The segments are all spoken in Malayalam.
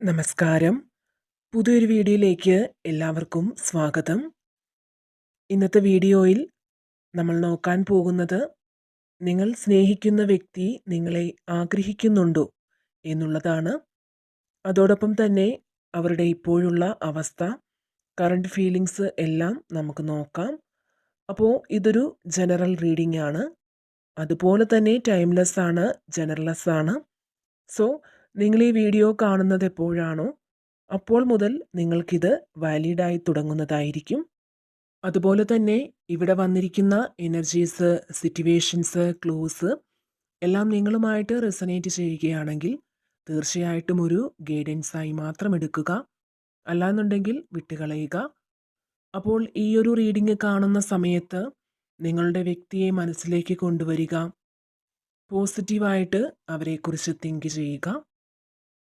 നമസ്കാരം. പുതിയൊരു വീഡിയോയിലേക്ക് എല്ലാവർക്കും സ്വാഗതം. ഇന്നത്തെ വീഡിയോയിൽ നമ്മൾ നോക്കാൻ പോകുന്നത് നിങ്ങൾ സ്നേഹിക്കുന്ന വ്യക്തി നിങ്ങളെ ആഗ്രഹിക്കുന്നുണ്ടോ എന്നുള്ളതാണ്. അതോടൊപ്പം തന്നെ അവരുടെ ഇപ്പോഴുള്ള അവസ്ഥ കറണ്ട് ഫീലിങ്സ് എല്ലാം നമുക്ക് നോക്കാം. അപ്പോൾ ഇതൊരു ജനറൽ റീഡിംഗ് ആണ്. അതുപോലെ തന്നെ ടൈംലെസ് ആണ് ജനറൽലെസ് ആണ്. സോ നിങ്ങൾ ഈ വീഡിയോ കാണുന്നത് എപ്പോഴാണോ അപ്പോൾ മുതൽ നിങ്ങൾക്കിത് വാലിഡായി തുടങ്ങുന്നതായിരിക്കും. അതുപോലെ തന്നെ ഇവിടെ വന്നിരിക്കുന്ന എനർജീസ് സിറ്റുവേഷൻസ് ക്ലൂസ് എല്ലാം നിങ്ങളുമായിട്ട് റെസനേറ്റ് ചെയ്യുകയാണെങ്കിൽ തീർച്ചയായിട്ടും ഒരു ഗൈഡൻസായി മാത്രം എടുക്കുക. അല്ലാന്നുണ്ടെങ്കിൽ വിട്ടുകളയുക. അപ്പോൾ ഈ ഒരു റീഡിംഗ് കാണുന്ന സമയത്ത് നിങ്ങളുടെ വ്യക്തിയെ മനസ്സിലേക്ക് കൊണ്ടുവരിക. പോസിറ്റീവായിട്ട് അവരെക്കുറിച്ച് തിങ്ക് ചെയ്യുക.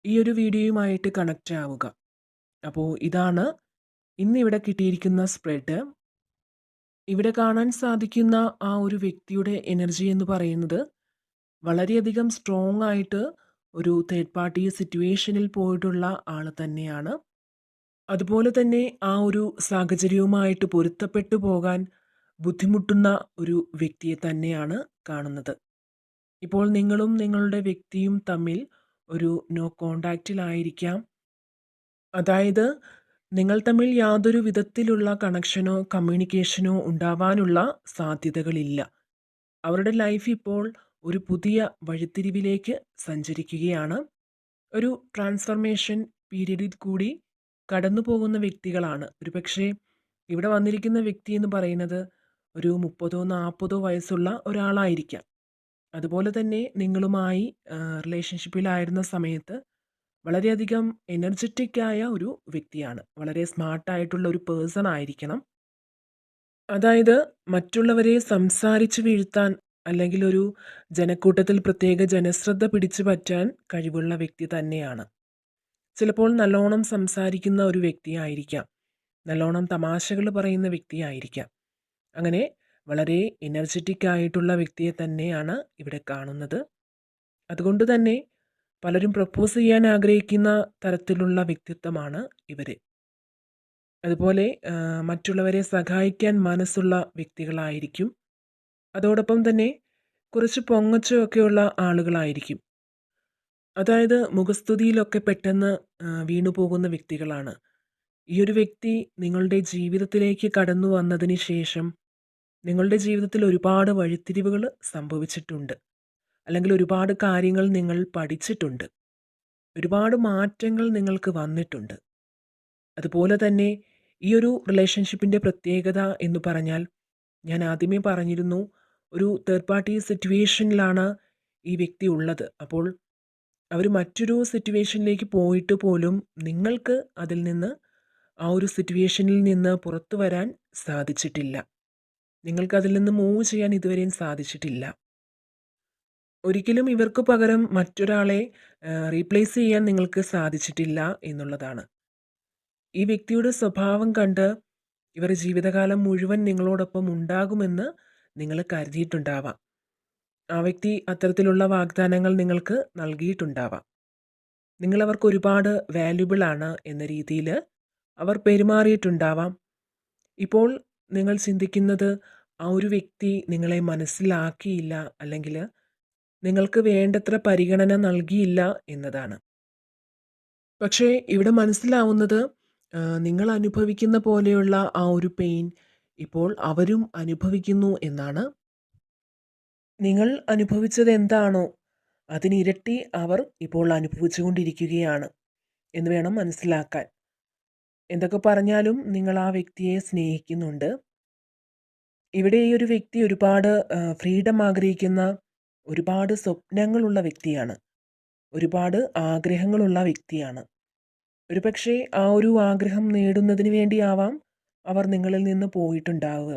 ഈ ഒരു വീഡിയോയുമായിട്ട് കണക്റ്റ് ആവുക. അപ്പോൾ ഇതാണ് ഇന്നിവിടെ കിട്ടിയിരിക്കുന്ന സ്പ്രെഡ് ഇവിടെ കാണാൻ സാധിക്കുന്ന ആ ഒരു വ്യക്തിയുടെ എനർജി എന്ന് പറയുന്നത് വളരെയധികം സ്ട്രോങ് ആയിട്ട് ഒരു തേർഡ് പാർട്ടി സിറ്റുവേഷനിൽ പോയിട്ടുള്ള ആൾ തന്നെയാണ്. അതുപോലെ തന്നെ ആ ഒരു സാഹചര്യവുമായിട്ട് പൊരുത്തപ്പെട്ടു പോകാൻ ബുദ്ധിമുട്ടുന്ന ഒരു വ്യക്തിയെ തന്നെയാണ് കാണുന്നത്. ഇപ്പോൾ നിങ്ങളും നിങ്ങളുടെ വ്യക്തിയും തമ്മിൽ ഒരു നോ കോണ്ടാക്റ്റിലായിരിക്കാം അതായത് നിങ്ങൾ തമ്മിൽ യാതൊരു വിധത്തിലുള്ള കണക്ഷനോ കമ്മ്യൂണിക്കേഷനോ ഉണ്ടാവാനുള്ള സാധ്യതകളില്ല. അവരുടെ ലൈഫ് ഇപ്പോൾ ഒരു പുതിയ വഴിത്തിരിവിലേക്ക് സഞ്ചരിക്കുകയാണ്. ഒരു ട്രാൻസ്ഫർമേഷൻ പീരീഡിൽ കൂടി കടന്നു പോകുന്ന വ്യക്തികളാണ്. ഒരുപക്ഷെ ഇവിടെ വന്നിരിക്കുന്ന വ്യക്തി എന്ന് പറയുന്നത് ഒരു മുപ്പതോ നാൽപ്പതോ വയസ്സുള്ള ഒരാളായിരിക്കാം. അതുപോലെ തന്നെ നിങ്ങളുമായി റിലേഷൻഷിപ്പിലായിരുന്ന സമയത്ത് വളരെയധികം എനർജറ്റിക് ആയ ഒരു വ്യക്തിയാണ്. വളരെ സ്മാർട്ടായിട്ടുള്ള ഒരു പേഴ്സൺ ആയിരിക്കണം. അതായത് മറ്റുള്ളവരെ സംസാരിച്ച് വീഴ്ത്താൻ അല്ലെങ്കിൽ ഒരു ജനക്കൂട്ടത്തിൽ പ്രത്യേക ജനശ്രദ്ധ പിടിച്ചു പറ്റാൻ കഴിവുള്ള വ്യക്തി തന്നെയാണ്. ചിലപ്പോൾ നല്ലോണം സംസാരിക്കുന്ന ഒരു വ്യക്തിയായിരിക്കാം നല്ലോണം തമാശകൾ പറയുന്ന വ്യക്തിയായിരിക്കാം അങ്ങനെ വളരെ എനർജറ്റിക് ആയിട്ടുള്ള വ്യക്തിയെ തന്നെയാണ് ഇവിടെ കാണുന്നത്. അതുകൊണ്ട് തന്നെ പലരും പ്രപ്പോസ് ചെയ്യാൻ ആഗ്രഹിക്കുന്ന തരത്തിലുള്ള വ്യക്തിത്വമാണ് ഇവർ അതുപോലെ മറ്റുള്ളവരെ സഹായിക്കാൻ മനസ്സുള്ള വ്യക്തികളായിരിക്കും. അതോടൊപ്പം തന്നെ കുറച്ച് പൊങ്ങച്ചൊക്കെയുള്ള ആളുകളായിരിക്കും. അതായത് മുഖസ്തുതിയിലൊക്കെ പെട്ടെന്ന് വീണു പോകുന്ന വ്യക്തികളാണ്. ഈ ഒരു വ്യക്തി നിങ്ങളുടെ ജീവിതത്തിലേക്ക് കടന്നു വന്നതിന് ശേഷം നിങ്ങളുടെ ജീവിതത്തിൽ ഒരുപാട് വഴിത്തിരിവുകൾ സംഭവിച്ചിട്ടുണ്ട്. അല്ലെങ്കിൽ ഒരുപാട് കാര്യങ്ങൾ നിങ്ങൾ പഠിച്ചിട്ടുണ്ട്. ഒരുപാട് മാറ്റങ്ങൾ നിങ്ങൾക്ക് വന്നിട്ടുണ്ട്. അതുപോലെ തന്നെ ഈ ഒരു റിലേഷൻഷിപ്പിന്റെ പ്രത്യേകത എന്ന് പറഞ്ഞാൽ ഞാൻ ആദ്യമേ പറഞ്ഞിരുന്നു ഒരു തേർഡ് പാർട്ടി സിറ്റുവേഷനിലാണ് ഈ വ്യക്തി ഉള്ളത്. അപ്പോൾ അവർ മറ്റൊരു സിറ്റുവേഷനിലേക്ക് പോയിട്ട് പോലും നിങ്ങൾക്ക് അതിൽ നിന്ന് ആ ഒരു സിറ്റുവേഷനിൽ നിന്ന് പുറത്തു വരാൻ സാധിച്ചിട്ടില്ല. നിങ്ങൾക്ക് അതിൽ നിന്ന് മൂവ് ചെയ്യാൻ ഇതുവരെയും സാധിച്ചിട്ടില്ല. ഒരിക്കലും ഇവർക്ക് പകരം മറ്റൊരാളെ റീപ്ലേസ് ചെയ്യാൻ നിങ്ങൾക്ക് സാധിച്ചിട്ടില്ല എന്നുള്ളതാണ്. ഈ വ്യക്തിയുടെ സ്വഭാവം കണ്ട് ഇവർ ജീവിതകാലം മുഴുവൻ നിങ്ങളോടൊപ്പം ഉണ്ടാകുമെന്ന് നിങ്ങൾ കരുതിയിട്ടുണ്ടാവാം. ആ വ്യക്തി അത്തരത്തിലുള്ള വാഗ്ദാനങ്ങൾ നിങ്ങൾക്ക് നൽകിയിട്ടുണ്ടാവാം. നിങ്ങളവർക്ക് ഒരുപാട് വാല്യുബിൾ ആണ് എന്ന രീതിയിൽ അവർ പെരുമാറിയിട്ടുണ്ടാവാം. ഇപ്പോൾ നിങ്ങൾ ചിന്തിക്കുന്നത് ആ ഒരു വ്യക്തി നിങ്ങളെ മനസ്സിലാക്കിയില്ല അല്ലെങ്കിൽ നിങ്ങൾക്ക് വേണ്ടത്ര പരിഗണന നൽകിയില്ല എന്നതാണ്. പക്ഷേ ഇവിടെ മനസ്സിലാവുന്നത് നിങ്ങൾ അനുഭവിക്കുന്ന പോലെയുള്ള ആ ഒരു പെയിൻ ഇപ്പോൾ അവരും അനുഭവിക്കുന്നു എന്നാണ്. നിങ്ങൾ അനുഭവിച്ചത് എന്താണോ അതിനിരട്ടി അവർ ഇപ്പോൾ അനുഭവിച്ചുകൊണ്ടിരിക്കുകയാണ് എന്ന് വേണം മനസ്സിലാക്കാൻ. എന്തൊക്കെ പറഞ്ഞാലും നിങ്ങൾ ആ വ്യക്തിയെ സ്നേഹിക്കുന്നുണ്ട്. ഇവിടെ ഈ ഒരു വ്യക്തി ഒരുപാട് ഫ്രീഡം ആഗ്രഹിക്കുന്ന ഒരുപാട് സ്വപ്നങ്ങളുള്ള വ്യക്തിയാണ്. ഒരുപാട് ആഗ്രഹങ്ങളുള്ള വ്യക്തിയാണ്. ഒരുപക്ഷെ ആ ഒരു ആഗ്രഹം നേടുന്നതിന് വേണ്ടിയാവാം അവർ നിങ്ങളിൽ നിന്ന് പോയിട്ടുണ്ടാവുക.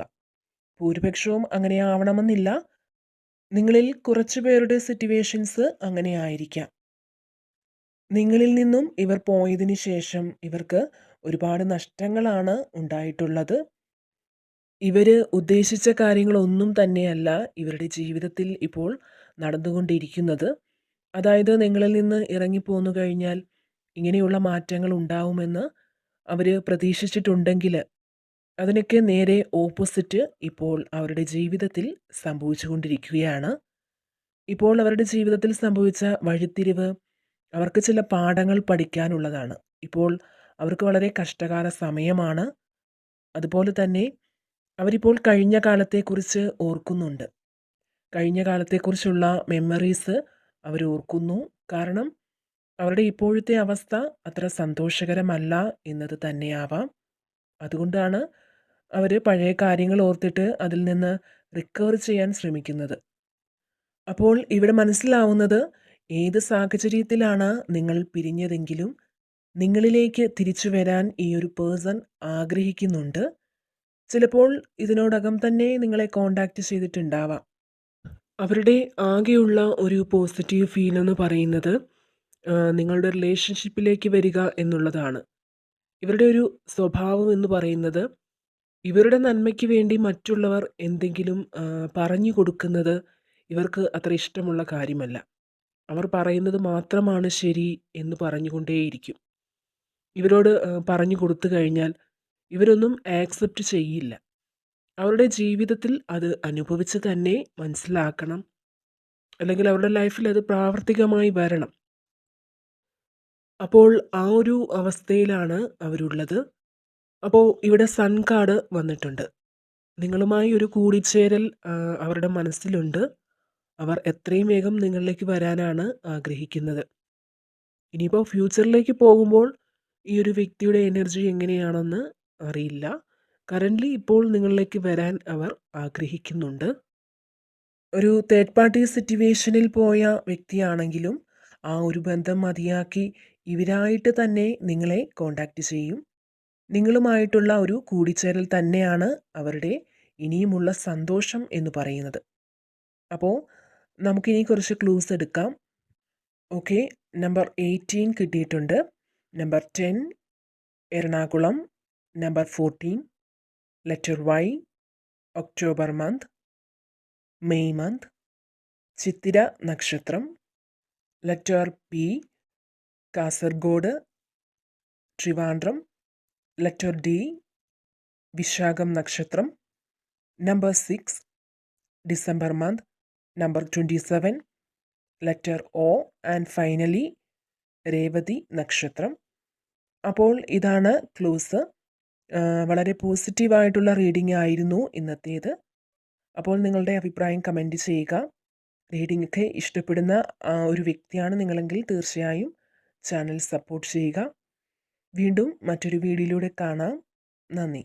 ഭൂരിപക്ഷവും അങ്ങനെ ആവണമെന്നില്ല. നിങ്ങളിൽ കുറച്ച് പേരുടെ സിറ്റുവേഷൻസ് അങ്ങനെ ആയിരിക്കാം. നിങ്ങളിൽ നിന്നും ഇവർ പോയതിന് ശേഷം ഇവർക്ക് ഒരുപാട് നഷ്ടങ്ങളാണ് ഉണ്ടായിട്ടുള്ളത്. ഇവർ ഉദ്ദേശിച്ച കാര്യങ്ങളൊന്നും തന്നെയല്ല ഇവരുടെ ജീവിതത്തിൽ ഇപ്പോൾ നടന്നുകൊണ്ടിരിക്കുന്നത്. അതായത് നിങ്ങളിൽ നിന്ന് ഇറങ്ങിപ്പോന്നു കഴിഞ്ഞാൽ ഇങ്ങനെയുള്ള മാറ്റങ്ങൾ ഉണ്ടാവുമെന്ന് അവർ പ്രതീക്ഷിച്ചിട്ടുണ്ടെങ്കിൽ അതിനൊക്കെ നേരെ ഓപ്പോസിറ്റ് ഇപ്പോൾ അവരുടെ ജീവിതത്തിൽ സംഭവിച്ചുകൊണ്ടിരിക്കുകയാണ്. ഇപ്പോൾ അവരുടെ ജീവിതത്തിൽ സംഭവിച്ച വഴിത്തിരിവ് അവർക്ക് ചില പാഠങ്ങൾ പഠിക്കാനുള്ളതാണ്. ഇപ്പോൾ അവർക്ക് വളരെ കഷ്ടകാല സമയമാണ്. അതുപോലെ തന്നെ അവരിപ്പോൾ കഴിഞ്ഞ കാലത്തെക്കുറിച്ച് ഓർക്കുന്നുണ്ട്. കഴിഞ്ഞ കാലത്തെക്കുറിച്ചുള്ള മെമ്മറീസ് അവർ ഓർക്കുന്നു. കാരണം അവരുടെ ഇപ്പോഴത്തെ അവസ്ഥ അത്ര സന്തോഷകരമല്ല എന്നത് തന്നെയാവാം. അതുകൊണ്ടാണ് അവർ പഴയ കാര്യങ്ങൾ ഓർത്തിട്ട് അതിൽ നിന്ന് റിക്കവർ ചെയ്യാൻ ശ്രമിക്കുന്നത്. അപ്പോൾ ഇവിടെ മനസ്സിലാവുന്നത് ഏത് സാഹചര്യത്തിലാണ് നിങ്ങൾ പിരിഞ്ഞതെങ്കിലും നിങ്ങളിലേക്ക് തിരിച്ചു വരാൻ ഈ ഒരു പേഴ്സൺ ആഗ്രഹിക്കുന്നുണ്ട്. ചിലപ്പോൾ ഇതിനോടകം തന്നെ നിങ്ങളെ കോണ്ടാക്റ്റ് ചെയ്തിട്ടുണ്ടാവാം. അവരുടെ ആകെയുള്ള ഒരു പോസിറ്റീവ് ഫീൽ എന്ന് പറയുന്നത് നിങ്ങളുടെ റിലേഷൻഷിപ്പിലേക്ക് വരിക എന്നുള്ളതാണ്. ഇവരുടെ ഒരു സ്വഭാവം എന്ന് പറയുന്നത് ഇവരുടെ നന്മയ്ക്ക് വേണ്ടി മറ്റുള്ളവർ എന്തെങ്കിലും പറഞ്ഞു കൊടുക്കുന്നത് ഇവർക്ക് അത്ര ഇഷ്ടമുള്ള കാര്യമല്ല. അവർ പറയുന്നത് മാത്രമാണ് ശരി എന്ന് പറഞ്ഞുകൊണ്ടേയിരിക്കും. ഇവരോട് പറഞ്ഞു കൊടുത്തു കഴിഞ്ഞാൽ ഇവരൊന്നും ആക്സെപ്റ്റ് ചെയ്യില്ല. അവരുടെ ജീവിതത്തിൽ അത് അനുഭവിച്ച് തന്നെ മനസ്സിലാക്കണം. അല്ലെങ്കിൽ അവരുടെ ലൈഫിൽ അത് പ്രാവർത്തികമായി വരണം. അപ്പോൾ ആ ഒരു അവസ്ഥയിലാണ് അവരുള്ളത്. അപ്പോൾ ഇവിടെ സൺ കാർഡ് വന്നിട്ടുണ്ട്. നിങ്ങളുമായി ഒരു കൂടിച്ചേരൽ അവരുടെ മനസ്സിലുണ്ട്. അവർ എത്രയും വേഗം നിങ്ങളിലേക്ക് വരാനാണ് ആഗ്രഹിക്കുന്നത്. ഇനിയിപ്പോൾ ഫ്യൂച്ചറിലേക്ക് പോകുമ്പോൾ ഈ ഒരു വ്യക്തിയുടെ എനർജി എങ്ങനെയാണെന്ന് അറിയില്ല. കറന്റ്ലി ഇപ്പോൾ നിങ്ങളിലേക്ക് വരാൻ അവർ ആഗ്രഹിക്കുന്നുണ്ട്. ഒരു തേർഡ് പാർട്ടി സിറ്റുവേഷനിൽ പോയ വ്യക്തിയാണെങ്കിലും ആ ഒരു ബന്ധം മതിയാക്കി ഇവരായിട്ട് തന്നെ നിങ്ങളെ കോണ്ടാക്റ്റ് ചെയ്യും. നിങ്ങളുമായിട്ടുള്ള ഒരു കൂടിച്ചേരൽ തന്നെയാണ് അവരുടെ ഇനിയുമുള്ള സന്തോഷം എന്ന് പറയുന്നത്. അപ്പോൾ നമുക്കിനി കുറച്ച് ക്ലൂസ് എടുക്കാം. ഓക്കെ നമ്പർ എയ്റ്റീൻ കിട്ടിയിട്ടുണ്ട്. Number ten Ernakulam number fourteen letter Y October month May month Chithira നക്ഷത്രം letter P Kasaragod Trivandrum letter D Vishakham നക്ഷത്രം number six December month number twenty seven letter O and finally Revathi നക്ഷത്രം അപ്പോൾ ഇതാണ് ക്ലൂസ്. വളരെ പോസിറ്റീവായിട്ടുള്ള റീഡിംഗ് ആയിരുന്നു ഇന്നത്തേത്. അപ്പോൾ നിങ്ങളുടെ അഭിപ്രായം കമന്റ് ചെയ്യുക. റീഡിംഗ് ഒക്കെ ഇഷ്ടപ്പെടുന്ന ഒരു വ്യക്തിയാണ് നിങ്ങളെങ്കിൽ തീർച്ചയായും ചാനൽ സപ്പോർട്ട് ചെയ്യുക. വീണ്ടും മറ്റൊരു വീഡിയോയിലൂടെ കാണാം. നന്ദി.